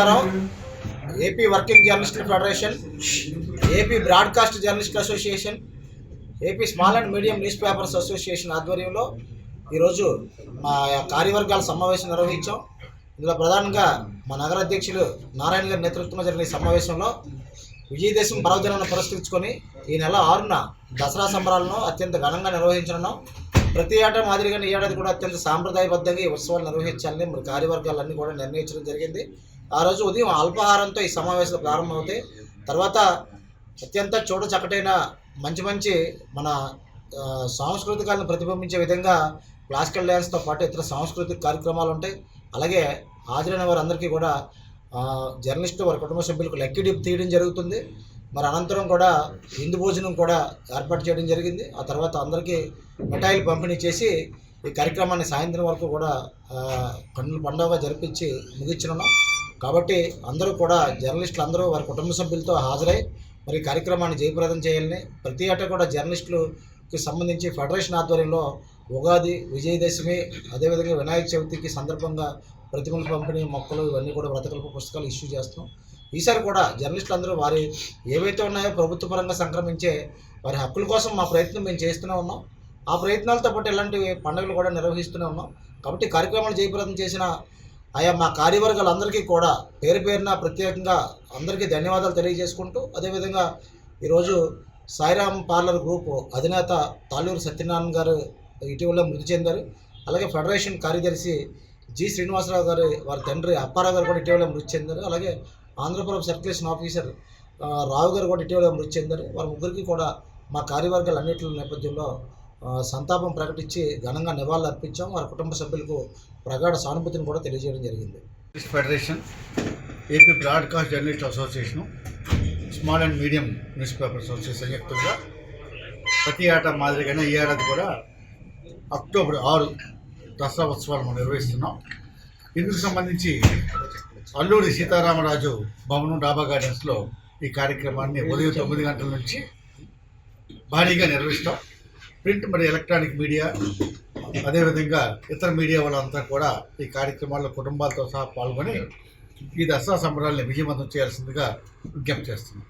నమస్కారం. AP working జర్నలిస్టుల federation AP broadcast journalist association AP small and medium newspapers association ఆధ్వర్యంలో ఈరోజు మా కార్యవర్గాల సమావేశం నిర్వహించాం. ఇందులో ప్రధానంగా మా నగర అధ్యక్షులు నారాయణ గారి నేతృత్వంలో జరిగిన ఈ సమావేశంలో విజయదశమి పర్వదినాన్ని పురస్కరించుకొని ఈ నెల ఆరున దసరా సంబరాలను అత్యంత ఘనంగా నిర్వహించనున్నాం. ప్రతి ఏటా మాదిరిగానే ఈ ఏడాది కూడా అత్యంత సాంప్రదాయబద్ధంగా ఈ ఉత్సవాలు నిర్వహించాలని మరి కార్యవర్గాలన్నీ కూడా నిర్ణయించడం జరిగింది. ఆ రోజు ఉదయం అల్పాహారంతో ఈ సమావేశాలు ప్రారంభమవుతాయి. తర్వాత అత్యంత చూడ చక్కటైన మంచి మంచి మన సాంస్కృతికాలను ప్రతిబింబించే విధంగా క్లాసికల్ డ్యాన్స్తో పాటు ఇతర సాంస్కృతిక కార్యక్రమాలు ఉంటాయి. అలాగే హాజరైన వారందరికీ కూడా జర్నలిస్టు వారి కుటుంబ సభ్యులకు లక్కీ డిప్ తీయడం జరుగుతుంది. మరి అనంతరం కూడా విందు భోజనం కూడా ఏర్పాటు చేయడం జరిగింది. ఆ తర్వాత అందరికీ మిఠాయిలు పంపిణీ చేసి ఈ కార్యక్రమాన్ని సాయంత్రం వరకు కూడా కన్నుల పండుగ జరిపించి ముగించనున్నాం. కాబట్టి అందరూ కూడా జర్నలిస్టులు అందరూ వారి కుటుంబ సభ్యులతో హాజరై మరి కార్యక్రమాన్ని జయప్రదం చేయాలని ప్రతి ఏటా కూడా జర్నలిస్టులకి సంబంధించి ఫెడరేషన్ ఆధ్వర్యంలో ఉగాది విజయదశమి అదేవిధంగా వినాయక చవితికి సందర్భంగా ప్రతిమల పంపిణీ మొక్కలు ఇవన్నీ కూడా వ్రతకల్ప పుస్తకాలు ఇష్యూ చేస్తున్నాం ఈసారి కూడా జర్నలిస్టులు అందరూ వారి ఏవైతే ఉన్నాయో ప్రభుత్వ పరంగా సంక్రమించే వారి హక్కుల కోసం మా ప్రయత్నం మేము చేస్తూనే ఉన్నాం. ఆ ప్రయత్నాలతో పాటు ఇలాంటి పండుగలు కూడా నిర్వహిస్తూనే ఉన్నాం. కాబట్టి కార్యక్రమాలు జయప్రదం చేసిన ఆయా మా కార్యవర్గాలందరికీ కూడా పేరు పేరున ప్రత్యేకంగా అందరికీ ధన్యవాదాలు తెలియజేసుకుంటూ అదేవిధంగా ఈరోజు సాయిరామ్ పార్లర్ గ్రూప్ అధినేత తాళూరు సత్యనారాయణ గారు ఇటీవల మృతి చెందారు. అలాగే ఫెడరేషన్ కార్యదర్శి జి శ్రీనివాసరావు గారు వారి తండ్రి అప్పారావు గారు కూడా ఇటీవల మృతి చెందారు. అలాగే ఆంధ్రప్రదేశ్ సర్క్యులేషన్ ఆఫీసర్ రావు గారు కూడా ఇటీవల మృతి చెందారు. వారి ముగ్గురికి కూడా మా కార్యవర్గాలు అన్నింటి నేపథ్యంలో సంతాపం ప్రకటించి ఘనంగా నివాళులు అర్పించాం. వారి కుటుంబ సభ్యులకు ప్రగాఢ సానుభూతిని కూడా తెలియజేయడం జరిగింది. Federation AP broadcast journalist association small and medium newspaper association సంయుక్తంగా ప్రతి ఏట మాదిరిగానే ఈ ఏడాది కూడా అక్టోబర్ ఆరు దసరా ఉత్సవాలు మనం నిర్వహిస్తున్నాం. ఇందుకు సంబంధించి అల్లూరి సీతారామరాజు భవనం డాబా గార్డెన్స్లో ఈ కార్యక్రమాన్ని ఉదయం తొమ్మిది గంటల నుంచి భారీగా నిర్వహిస్తాం. ప్రింట్ మరియు ఎలక్ట్రానిక్ మీడియా అదేవిధంగా ఇతర మీడియా వాళ్ళంతా కూడా ఈ కార్యక్రమాల్లో కుటుంబాలతో సహా పాల్గొని ఈ దసరా సంబరాలను విజయవంతం చేయాల్సిందిగా విజ్ఞప్తి చేస్తున్నాం.